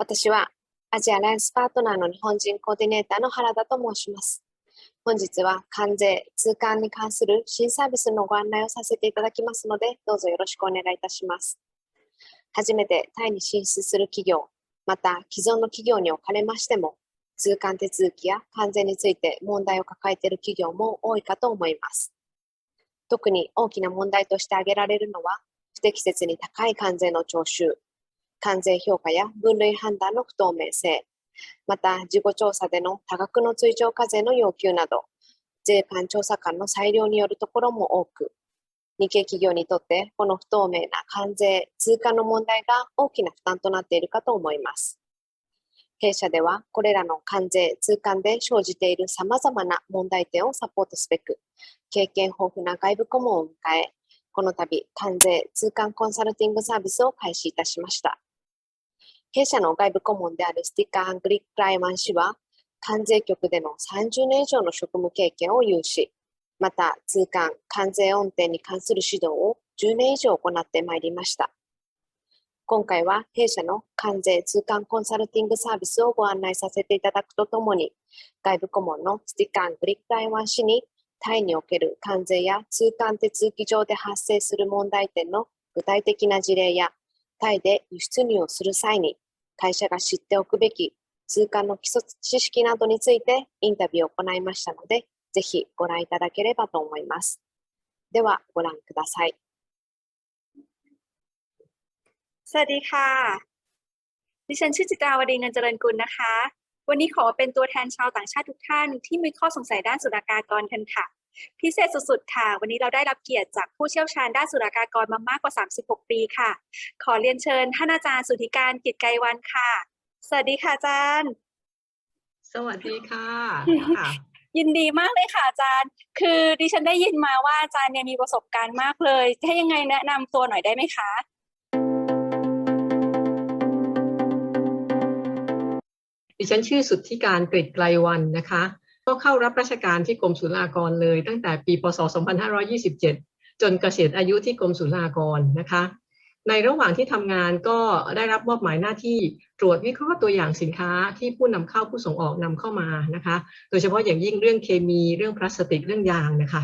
私はアジアライスパートナーの日本人コーディネーターの原田と申します。本日は関税、通関に関する新サービスのご案内をさせていただきますので、どうぞよろしくお願いいたします。初めてタイに進出する企業、また既存の企業におかれましても、通関手続きや関税について問題を抱えている企業も多いかと思います。特に大きな問題として挙げられるのは、不適切に高い関税の徴収、関税評価や分類判断の不透明性、また事後調査での多額の追徴課税の要求など、税関調査官の裁量によるところも多く、日系企業にとってこの不透明な関税、通関の問題が大きな負担となっているかと思います。弊社ではこれらの関税、通関で生じている様々な問題点をサポートすべく、経験豊富な外部顧問を迎え、この度、関税通関コンサルティングサービスを開始いたしました。弊社の外部顧問であるスティッカー・アングリック・ライマン氏は、関税局での30年以上の職務経験を有し、また通関、関税運転に関する指導を10年以上行ってまいりました。今回は弊社の関税通関コンサルティングサービスをご案内させていただくとともに、外部顧問のスティカー・アングリック・ライマン氏にタイにおける関税や通関手続き上で発生する問題点の具体的な事例や、タイで輸出入をする際に会社が知っておくべき通関の基礎知識などについてインタビューを行いましたので、ぜひご覧いただければと思います。ではご覧ください。 สวัสดีค่ะ ดิฉันชื่อจิตราวดีเงินเจริญกุลนะคะ วันนี้ขอเป็นตัวแทนชาวต่างชาติทุกท่านที่มีข้อสงสัยด้านศุลกากรกันค่ะ พิเศษสุดๆ ค่ะ วันนี้เราได้รับเกียรติจากผู้เชี่ยวชาญด้านศุลกากรมามากกว่า 36 ปีค่ะ ขอเรียนเชิญท่านอาจารย์สุทธิการกิจไกรวันค่ะ สวัสดีค่ะอาจารย์ สวัสดีค่ะค่ะ ยินดีมากเลยค่ะอาจารย์ คือดิฉันได้ยินมาว่าอาจารย์เนี่ยมีประสบการณ์มากเลยถ้ายังไงแนะนำตัวหน่อยได้ไหมคะ ดิฉันชื่อสุทธิการกฤษไกลวันนะคะ ก็เข้ารับราชการที่กรมศุลากรเลย ตั้งแต่ปีพศ 2527 จนเกษียณอายุที่กรมศุลากรนะคะ ในระหว่างที่ทำงานก็ได้รับมอบหมายหน้าที่ตรวจวิเคราะห์ตัวอย่างสินค้าที่ผู้นำเข้าผู้ส่งออกนำเข้ามานะคะ โดยเฉพาะอย่างยิ่งเรื่องเคมีเรื่องพลาสติกเรื่องยางนะคะ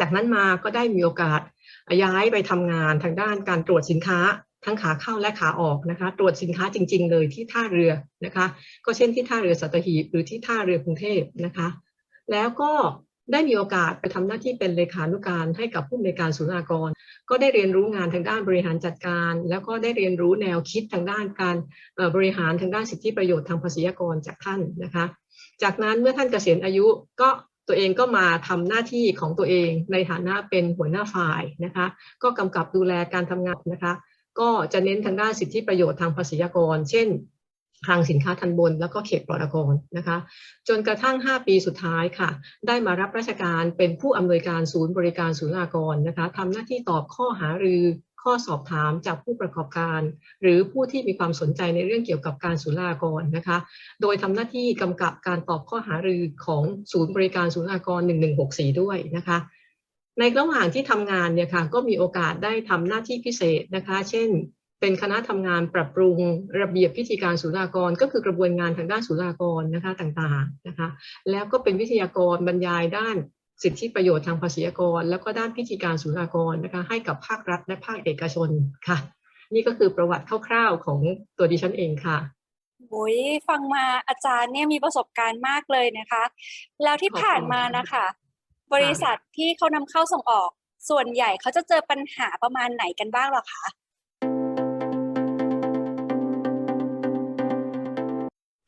จากนั้นมาก็ได้มีโอกาสย้ายไปทำงานทางด้านการตรวจสินค้า ทั้งขาเข้าและขาออกนะคะ ตรวจสินค้าจริง ๆ เลยที่ท่าเรือนะคะ ก็เช่นที่ท่าเรือสัตหีบหรือที่ท่าเรือกรุงเทพนะคะ แล้วก็ได้มีโอกาสไปทำหน้าที่เป็นเลขานุการให้กับผู้อำนการศุลกากร ก็ได้เรียนรู้งานทางด้านบริหารจัดการ แล้วก็ได้เรียนรู้แนวคิดทางด้านการบริหารทางด้านสิทธิประโยชน์ทางภาษีอากรจากท่านนะคะ จากนั้นเมื่อท่านเกษียณอายุก็ตัวเองก็มาทำหน้าที่ของตัวเองในฐานะเป็นหัวหน้าฝ่ายนะคะ ก็กำกับดูแลการทำงานนะคะ ก็จะเน้นทางด้านสิทธิประโยชน์ทางภาษีอากร เช่นคลังสินค้าทันบน แล้วก็เขตปลอดอากรนะคะ จนกระทั่ง 5 ปีสุดท้ายค่ะ ได้มารับราชการเป็นผู้อำนวยการศูนย์บริการศุลกากรนะคะทำหน้าที่ตอบข้อหารือข้อสอบถามจากผู้ประกอบการ หรือผู้ที่มีความสนใจในเรื่องเกี่ยวกับการศุลกากรนะคะ โดยทำหน้าที่กำกับการตอบข้อหารือของศูนย์บริการศุลกากร 1164 ด้วยนะคะ ในระหว่างที่ทำงานเนี่ยค่ะก็มีโอกาสได้ทำหน้าที่พิเศษนะคะ เช่น เป็นคณะทำงานปรับปรุงระเบียบพิธีการศุลากร ก็คือกระบวนงานทางด้านศุลากรนะคะต่างๆนะคะ แล้วก็เป็นวิทยากรบรรยายด้านสิทธิประโยชน์ทางภาษีอากร แล้วก็ด้านพิธีการศุลากรนะคะให้กับภาครัฐและภาคเอกชนค่ะ นี่ก็คือประวัติคร่าวๆของตัวดิฉันเองค่ะโอ้ยฟังมาอาจารย์เนี่ยมีประสบการณ์มากเลยนะคะ แล้วที่ผ่านมานะคะ บริษัทที่เขานำเข้าส่งออก ส่วนใหญ่เขาจะเจอปัญหาประมาณไหนกันบ้างหรอคะ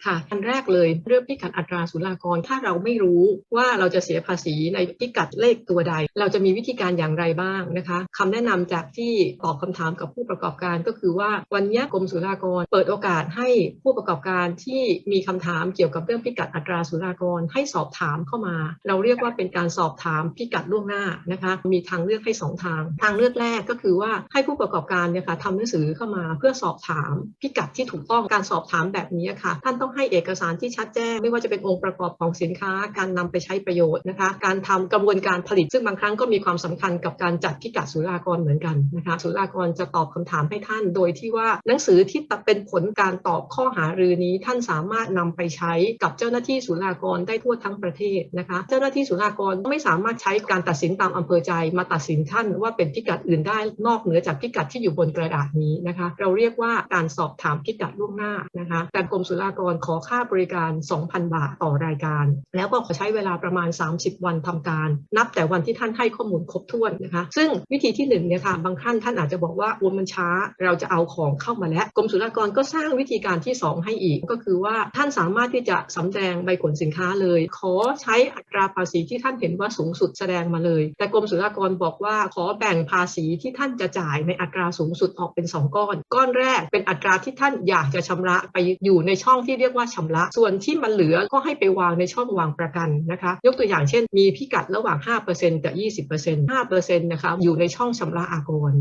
ค่ะอันแรกเลยเรื่องพิกัดอัตราศุลากร ถ้าเราไม่รู้ว่าเราจะเสียภาษีในพิกัดเลขตัวใด เราจะมีวิธีการอย่างไรบ้างนะคะ คำแนะนำจากที่ตอบคำถามกับผู้ประกอบการก็คือว่าวันนี้กรมศุลกากร เปิดโอกาสให้ผู้ประกอบการที่มีคำถามเกี่ยวกับเรื่องพิกัดอัตราศุลากรให้สอบถามเข้ามา เราเรียกว่าเป็นการสอบถามพิกัดล่วงหน้านะคะมีทางเลือกให้สองทาง ทางเลือกแรกก็คือว่าให้ผู้ประกอบการเนี่ยค่ะทำหนังสือเข้ามาเพื่อสอบถามพิกัดที่ถูกต้องการสอบถามแบบนี้ค่ะ ท่านต้องให้เอกสารที่ชัดแจ้ง ไม่ว่าจะเป็นองค์ประกอบของสินค้า การนำไปใช้ประโยชน์นะคะ การทำกระบวนการผลิตซึ่งบางครั้งก็มีความสำคัญกับการจัดพิกัดศุลลากรเหมือนกันนะคะศุลากรจะตอบคำถามให้ท่าน โดยที่ว่าหนังสือที่เป็นผลการตอบข้อหารือนี้ท่านสามารถนำไปใช้กับเจ้าหน้าที่ศุลากรได้ทั่วทั้งประเทศนะคะ เจ้าหน้าที่ศุลากรไม่สามารถใช้การตัดสินตามอำเภอใจมาตัดสินท่านว่าเป็นพิกัดอื่นได้นอกเหนือจากพิกัดที่อยู่บนกระดาษนี้นะคะ เราเรียกว่าการสอบถามพิกัดล่วงหน้านะคะการกรมศุลากรขอค่าบริการ 2,000 บาทต่อรายการ แล้วก็ขอใช้เวลาประมาณ 30 วันทำการ นับแต่วันที่ท่านให้ข้อมูลครบถ้วนนะคะ ซึ่งวิธีที่หนึ่งเนี่ยค่ะบางท่านท่านอาจจะบอกว่าโอ้มันช้า เราจะเอาของเข้ามาแล้วกรมศุลากรก็สร้างวิธีการที่ 2 ให้อีก ก็คือว่าท่านสามารถที่จะสำแดงใบขนสินค้าเลย ขอใช้อัตราภาษีที่ท่านเห็นว่าสูงสุดแสดงมาเลย แต่กรมศุลากรบอกว่าขอแบ่งภาษีที่ท่านจะจ่ายในอัตราสูงสุดออกเป็น 2 ก้อน ก้อนแรกเป็นอัตราที่ท่านอยากจะชำระไปอยู่ในช่องที่เรียกว่าชำระ ส่วนที่มันเหลือก็ให้ไปวางในช่องวางประกันนะคะ ยกตัวอย่างเช่น มีพิกัดระหว่าง 5%กับ 20% 5%นะคะอยู่ในช่องชำระอากร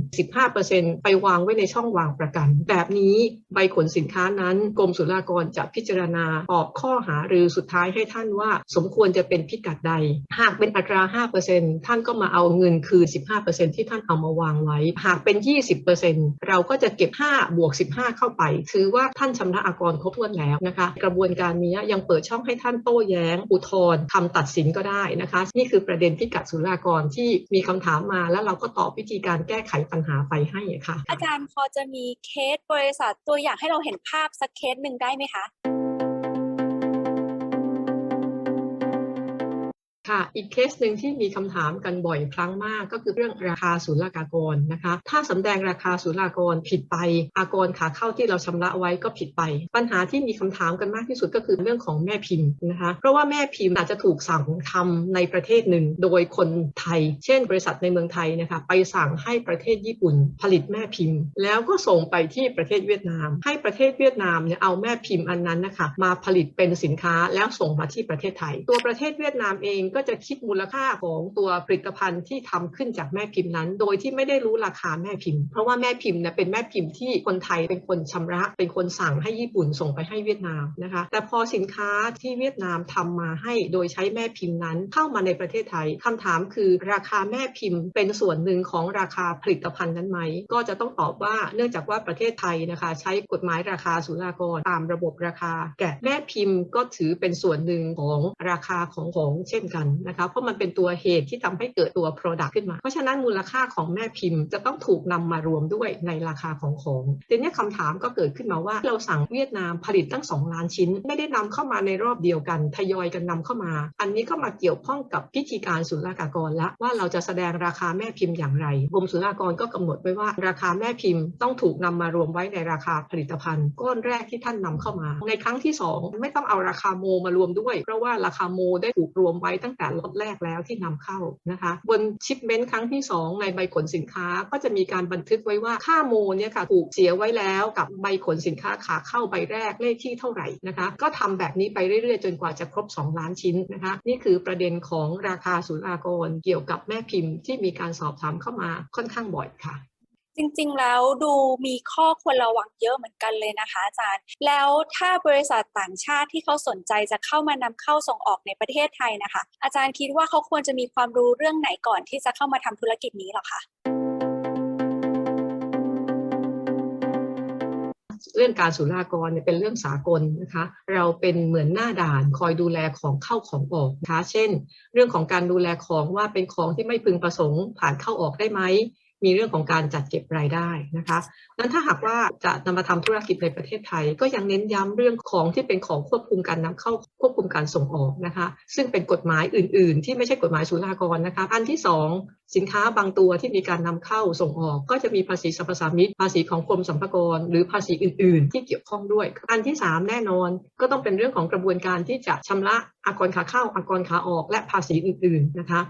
15%ไปวางไว้ในช่องวางประกัน แบบนี้ใบขนสินค้านั้นกรมศุลากรจะพิจารณาตอบข้อหาหรือสุดท้ายให้ท่านว่า สมควรจะเป็นพิกัดใด หากเป็นอัตรา 5%ท่านก็มาเอาเงินคืน 15%ที่ท่านเอามาวางไว้ หากเป็น 20%เราก็จะเก็บ 5 บวก 15 เข้าไป ถือว่าท่านชำระอากรครบถ้วนแล้วนะคะ กระบวนการนี้ยังเปิดช่องให้ท่านโต้แย้ง อุทธรณ์ทำตัดสินก็ได้นะคะ นี่คือประเด็นพิกัดศุลากรที่มีคำถามมาแล้วเราก็ตอบวิธีการแก้ไขปัญหาไปให้ค่ะ อาจารย์พอจะมีเคสบริษัทตัวอย่างให้เราเห็นภาพสักเคสหนึ่งได้ไหมคะ ค่ะอีกเคสหนึ่งที่มีคำถามกันบ่อยครั้งมาก ก็คือเรื่องราคาศุลกากรนะคะ ถ้าสำแดงราคาศุลากรผิดไป อากรขาเข้าที่เราชำระไว้ก็ผิดไป ปัญหาที่มีคำถามกันมากที่สุดก็คือเรื่องของแม่พิมพ์นะคะเพราะว่าแม่พิมพ์อาจจะถูกสั่งทำในประเทศหนึ่ง โดยคนไทย เช่น บริษัทในเมืองไทยนะคะไปสั่งให้ประเทศญี่ปุ่นผลิตแม่พิมพ์ แล้วก็ส่งไปที่ประเทศเวียดนาม ให้ประเทศเวียดนามเนี่ยเอาแม่พิมพ์อันนั้นนะคะมาผลิตเป็นสินค้าแล้วส่งมาที่ประเทศไทย ตัวประเทศเวียดนามเองก็็จะคิดมูลค่าของตัวผลิตภัณฑ์ที่ทำขึ้นจากแม่พิมพ์นั้น โดยที่ไม่ได้รู้ราคาแม่พิมพ์ เพราะว่าแม่พิมพ์เนี่ยเป็นแม่พิมพ์ที่คนไทยเป็นคนชำระ เป็นคนสั่งให้ญี่ปุ่นส่งไปให้เวียดนามนะคะ แต่พอสินค้าที่เวียดนามทำมาให้โดยใช้แม่พิมพ์นั้นเข้ามาในประเทศไทยคำถามคือราคาแม่พิมพ์ เป็นส่วนหนึ่งของราคาผลิตภัณฑ์นั้นไหม ก็จะต้องตอบว่าเนื่องจากว่าประเทศไทยนะคะใช้กฎหมายราคาศุลากรตามระบบราคา แกะแม่พิมพ์ก็ถือเป็นส่วนหนึ่งของราคาของของเช่นกันนะคะเพราะมันเป็นตัวเหตุที่ทำให้เกิดตัว Product ขึ้นมา เพราะฉะนั้นมูลค่าของแม่พิมพ์จะต้องถูกนำมารวมด้วยในราคาของของทีนี้คำถามก็เกิดขึ้นมาว่าเราสั่งเวียดนามผลิตตั้ง 2 ล้านชิ้น ไม่ได้นำเข้ามาในรอบเดียวกันทยอยกันนำเข้ามา อันนี้ก็มาเกี่ยวข้องกับพิธีการศุลกากรละว่าเราจะแสดงราคาแม่พิมพ์อย่างไรกรมศุลกากรก็กำหนดไว้ว่า ราคาแม่พิมพ์ต้องถูกนำมารวมไว้ในราคาผลิตภัณฑ์ ก้อนแรกที่ท่านนำเข้ามา ในครั้งที่ 2 ไม่ต้องเอาราคาโมมารวมด้วย เพราะว่าราคาโมได้ถูกรวมไว้ตั้งแต่ล็อตแรกแล้วที่นำเข้านะคะบนชิปเมนต์ครั้งที่ 2 ในใบขนสินค้าก็จะมีการบันทึกไว้ว่าค่าโมเนี่ยค่ะถูกเสียไว้แล้วกับใบขนสินค้าขาเข้าใบแรกเลขที่เท่าไหร่นะคะก็ทำแบบนี้ไปเรื่อยๆ จนกว่าจะครบ 2 ล้านชิ้นนะคะนี่คือประเด็นของราคาศุลากรเกี่ยวกับแม่พิมพ์ที่มีการสอบถามเข้ามาค่อนข้างบ่อยค่ะ จริงๆ แล้วดูมีข้อควรระวังเยอะเหมือนกันเลยนะคะอาจารย์ แล้วถ้าบริษัทต่างชาติที่เขาสนใจจะเข้ามานำเข้าส่งออกในประเทศไทยนะคะ อาจารย์คิดว่าเขาควรจะมีความรู้เรื่องไหนก่อนที่จะเข้ามาทำธุรกิจนี้หรอคะเรื่องการศุลกรเนี่ยเป็นเรื่องสากลนะคะ เราเป็นเหมือนหน้าด่านคอยดูแลของเข้าของออกนะคะ เช่น เรื่องของการดูแลของว่าเป็นของที่ไม่พึงประสงค์ผ่านเข้าออกได้ไหม มีเรื่องของการจัดเก็บรายได้นะคะนั้นถ้าหากว่าจะนำมาทำธุรกิจในประเทศไทย ก็ยังเน้นย้ำเรื่องของที่เป็นของควบคุมการนำเข้าควบคุมการส่งออกนะคะ ซึ่งเป็นกฎหมายอื่น ๆ ที่ไม่ใช่กฎหมายศุลกรนะคะ อันที่สองสินค้าบางตัวที่มีการนำเข้าส่งออก ก็จะมีภาษีสรรพสามิตภาษีของกรมสรรพากร หรือภาษีอื่น ๆ ที่เกี่ยวข้องด้วย อันที่สามแน่นอน ก็ต้องเป็นเรื่องของกระบวนการที่จะชำระอากรขาเข้าอากรขาออก และภาษีอื่น ๆ นะคะ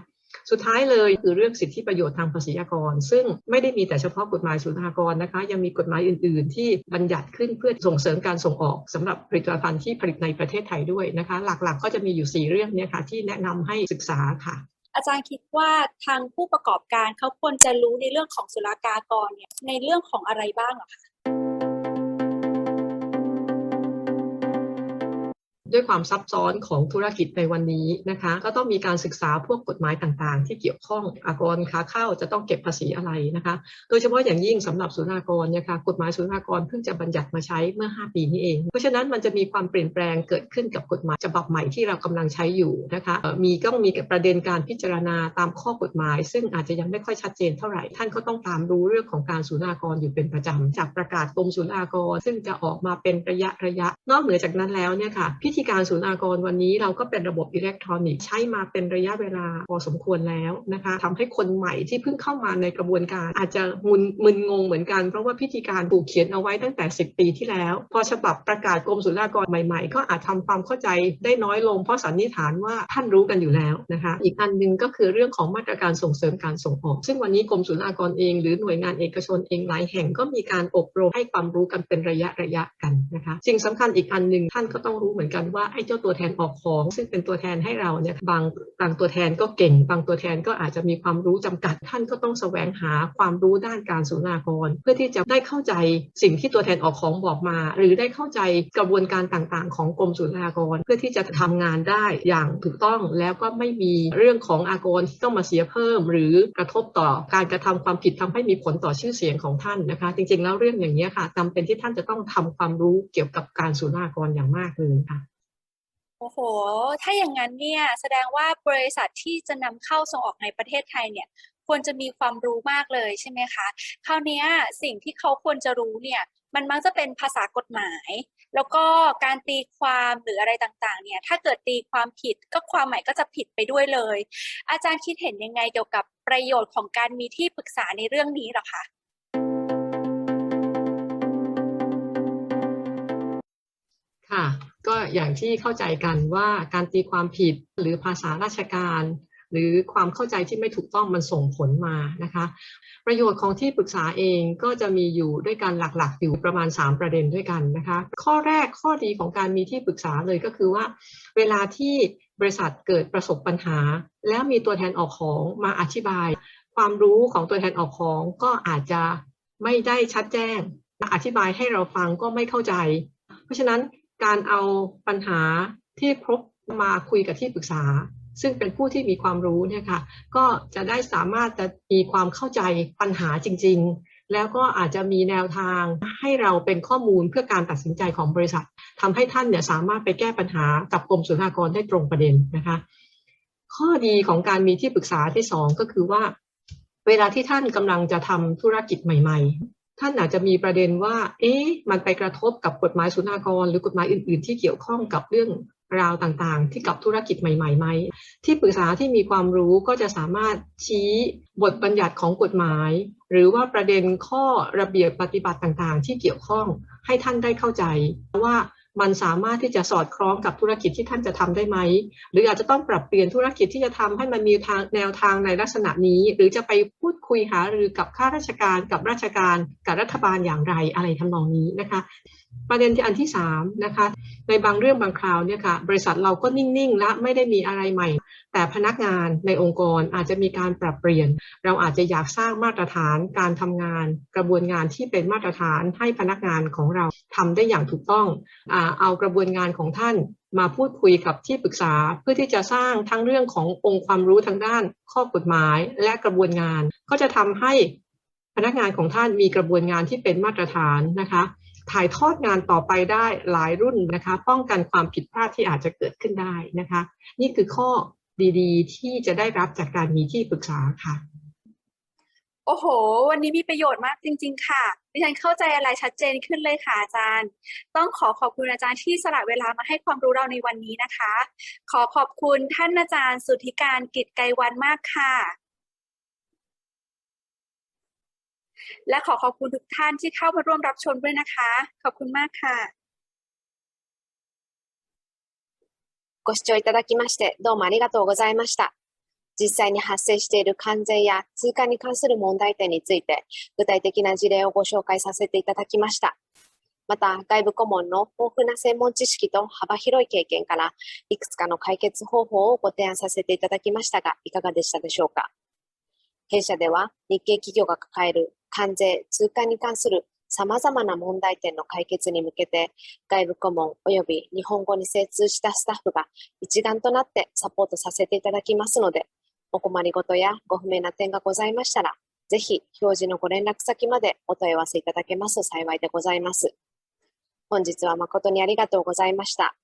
สุดท้ายเลยคือเรื่องสิทธิประโยชน์ทางภาษีอากร ซึ่งไม่ได้มีแต่เฉพาะกฎหมายศุลกากรนะคะ ยังมีกฎหมายอื่น ๆ ที่บัญญัติขึ้นเพื่อส่งเสริมการส่งออกสำหรับผลิตภัณฑ์ที่ผลิตในประเทศไทยด้วยนะคะ หลักๆ ก็จะมีอยู่ 4 เรื่องเนี้ค่ะที่แนะนำให้ศึกษาค่ะ อาจารย์คิดว่าทางผู้ประกอบการเขาควรจะรู้ในเรื่องของศุลกากรเนี่ยในเรื่องของอะไรบ้างเหรอคะ ด้วยความซับซ้อนของธุรกิจในวันนี้นะคะ ก็ต้องมีการศึกษาพวกกฎหมายต่างๆ ที่เกี่ยวข้องอากรค้าเข้าจะต้องเก็บภาษีอะไรนะคะ โดยเฉพาะอย่างยิ่งสำหรับศุลกากรนี่ยค่ะกฎหมายศุลกากรเพิ่งจะบัญญัติมาใช้เมื่อ 5 ปีนี้เอง เพราะฉะนั้นมันจะมีความเปลี่ยนแปลงเกิดขึ้นกับกฎหมายฉบับใหม่ที่เรากำลังใช้อยู่นะคะมีต้องมีประเด็นการพิจารณาตามข้อกฎหมาย ซึ่งอาจจะยังไม่ค่อยชัดเจนเท่าไหร่ท่านก็ต้องตามรู้เรื่องของการศุลกากรอยู่เป็นประจำจากประกาศกรมศุลกากร ซึ่งจะออกมาเป็นระยะระยะ นอกเหนือจากนั้นแล้วเนี่ยค่ะพิธีธีการศุลกากรวันนี้เราก็เป็นระบบอิเล็กทรอนิกส์ใช้มาเป็นระยะเวลาพอสมควรแล้วนะคะทำให้คนใหม่ที่เพิ่งเข้ามาในกระบวนการ อาจจะมึนมึนงงเหมือนกัน เพราะว่าพิธีการถูกเขียนเอาไว้ตั้งแต่ 10 ปีที่แล้ว พอฉบับประกาศกรมศุลกากรใหม่ๆ ก็อาจทำความเข้าใจได้น้อยลง เพราะสันนิษฐานว่าท่านรู้กันอยู่แล้วนะคะอีกอันหนึงก็คือเรื่องของมาตรการส่งเสริมการส่งออก ซึ่งวันนี้กรมศุลกากรเอง หรือหน่วยงานเอกชนเองหลายแห่งก็มีการอบรมให้ความรู้กันเป็นระยะระยะกันนะคะสิ่งสำคัญอีกอันหนึ่งท่านก็ต้องรู้เหมือนกันว่าไอ้เจ้าตัวแทนออกของ ซึ่งเป็นตัวแทนให้เราเนี่ยบางบางตัวแทนก็เก่ง บางตัวแทนก็อาจจะมีความรู้จำกัด ท่านก็ต้องแสวงหาความรู้ด้านการศุลากร เพื่อที่จะได้เข้าใจสิ่งที่ตัวแทนออกของบอกมา หรือได้เข้าใจกระบวนการต่างๆ ของกรมศุลากร เพื่อที่จะทำงานได้อย่างถูกต้องแล้วก็ไม่มีเรื่องของอากรที่ต้องมาเสียเพิ่ม หรือกระทบต่อการกระทำความผิดทำให้มีผลต่อชื่อเสียงของท่านนะคะ จริงๆแล้วเรื่องอย่างนี้ค่ะจำเป็นที่ท่านจะต้องทำความรู้เกี่ยวกับการศุลากรอย่างมากเลยค่ะ โอ้โห ถ้าอย่างนั้นเนี่ยแสดงว่าบริษัทที่จะนำเข้าส่งออกในประเทศไทยเนี่ยควรจะมีความรู้มากเลยใช่ไหมคะ คราวเนี้ยสิ่งที่เขาควรจะรู้เนี่ยมันมักจะเป็นภาษากฎหมาย แล้วก็การตีความหรืออะไรต่างๆเนี่ยถ้าเกิดตีความผิดก็ความหมายก็จะผิดไปด้วยเลย อาจารย์คิดเห็นยังไงเกี่ยวกับประโยชน์ของการมีที่ปรึกษาในเรื่องนี้หรอคะ ค่ะ ก็อย่างที่เข้าใจกันว่าการตีความผิดหรือภาษาราชการ หรือความเข้าใจที่ไม่ถูกต้องมันส่งผลมานะคะ ประโยชน์ของที่ปรึกษาเองก็จะมีอยู่ด้วยกันหลักๆ อยู่ประมาณ 3 ประเด็นด้วยกันนะคะ ข้อแรกข้อดีของการมีที่ปรึกษาเลยก็คือว่า เวลาที่บริษัทเกิดประสบปัญหา แล้วมีตัวแทนออกของมาอธิบาย ความรู้ของตัวแทนออกของก็อาจจะไม่ได้ชัดแจ้งอธิบายให้เราฟังก็ไม่เข้าใจ เพราะฉะนั้น การเอาปัญหาที่พบมาคุยกับที่ปรึกษา ซึ่งเป็นผู้ที่มีความรู้เนี่ยค่ะก็จะได้สามารถจะมีความเข้าใจปัญหาจริง ๆ แล้วก็อาจจะมีแนวทางให้เราเป็นข้อมูลเพื่อการตัดสินใจของบริษัททำให้ท่านเนี่ยสามารถไปแก้ปัญหากับกรมศุลกากรได้ตรงประเด็นนะคะข้อดีของการมีที่ปรึกษาที่สองก็คือว่า เวลาที่ท่านกำลังจะทำธุรกิจใหม่ ๆ ท่านอาจจะมีประเด็นว่า เอ๊ะ มันไปกระทบกับกฎหมายศุลกากร หรือกฎหมายอื่น ๆ ที่เกี่ยวข้องกับเรื่องราวต่างๆ ที่กับธุรกิจใหม่ๆไหมที่ปรึกษาที่มีความรู้ก็จะสามารถชี้บทบัญญัติของกฎหมาย หรือว่าประเด็นข้อระเบียบปฏิบัติต่างๆ ที่เกี่ยวข้องให้ท่านได้เข้าใจว่า มันสามารถที่จะสอดคล้องกับธุรกิจที่ท่านจะทำได้ไหม หรืออาจจะต้องปรับเปลี่ยนธุรกิจที่จะทำให้มันมีทางแนวทางในลักษณะนี้ หรือจะไปพูดคุยหารือกับข้าราชการกับราชการกับรัฐบาลอย่างไรอะไรทำนองนี้นะคะประเด็นที่อันที่สามนะคะในบางเรื่องบางคราวเนี่ยค่ะบริษัทเราก็นิ่ง ๆ และไม่ได้มีอะไรใหม่ แต่พนักงานในองค์กรอาจจะมีการปรับเปลี่ยน เราอาจจะอยากสร้างมาตรฐานการทำงาน กระบวนงานที่เป็นมาตรฐานให้พนักงานของเราทำได้อย่างถูกต้องอเอากระบวนงานของท่านมาพูดคุยกับที่ปรึกษาเพื่อที่จะสร้างทั้งเรื่องขององค์ความรู้ทางด้านข้อกฎหมายและกระบวนงาน ก็จะทำให้พนักงานของท่านมีกระบวนงานที่เป็นมาตรฐานนะคะ ถ่ายทอดงานต่อไปได้หลายรุ่นนะคะ ป้องกันความผิดพลาดที่อาจจะเกิดขึ้นได้นะคะ นี่คือข้อดีๆ ที่จะได้รับจากการมีที่ปรึกษาค่ะ โอ้โห วันนี้มีประโยชน์มากจริง ๆ ค่ะดิฉันเข้าใจอะไรชัดเจนขึ้นเลยค่ะอาจารย์ ต้องขอขอบคุณอาจารย์ที่สละเวลามาให้ความรู้เราในวันนี้นะคะ ขอขอบคุณท่านอาจารย์ สุทธิการกิจไกรวันมากค่ะ และขอขอบคุณทุกท่านที่เข้ามาร่วมรับชมด้วยนะคะ ขอบคุณมากค่ะご視聴いただきましてどうもありがとうございました。実際に発生している関税や通貨に関する問題点について具体的な事例をご紹介させていただきました。また、外部顧問の豊富な専門知識と幅広い経験からいくつかの解決方法をご提案させていただきましたが、いかがでしたでしょうか？弊社では日系企業が抱える関税、通貨に関する様々な問題点の解決に向けて、外部顧問及び日本語に精通したスタッフが一丸となってサポートさせていただきますので、お困りごとやご不明な点がございましたら、ぜひ表示のご連絡先までお問い合わせいただけますと幸いでございます。本日は誠にありがとうございました。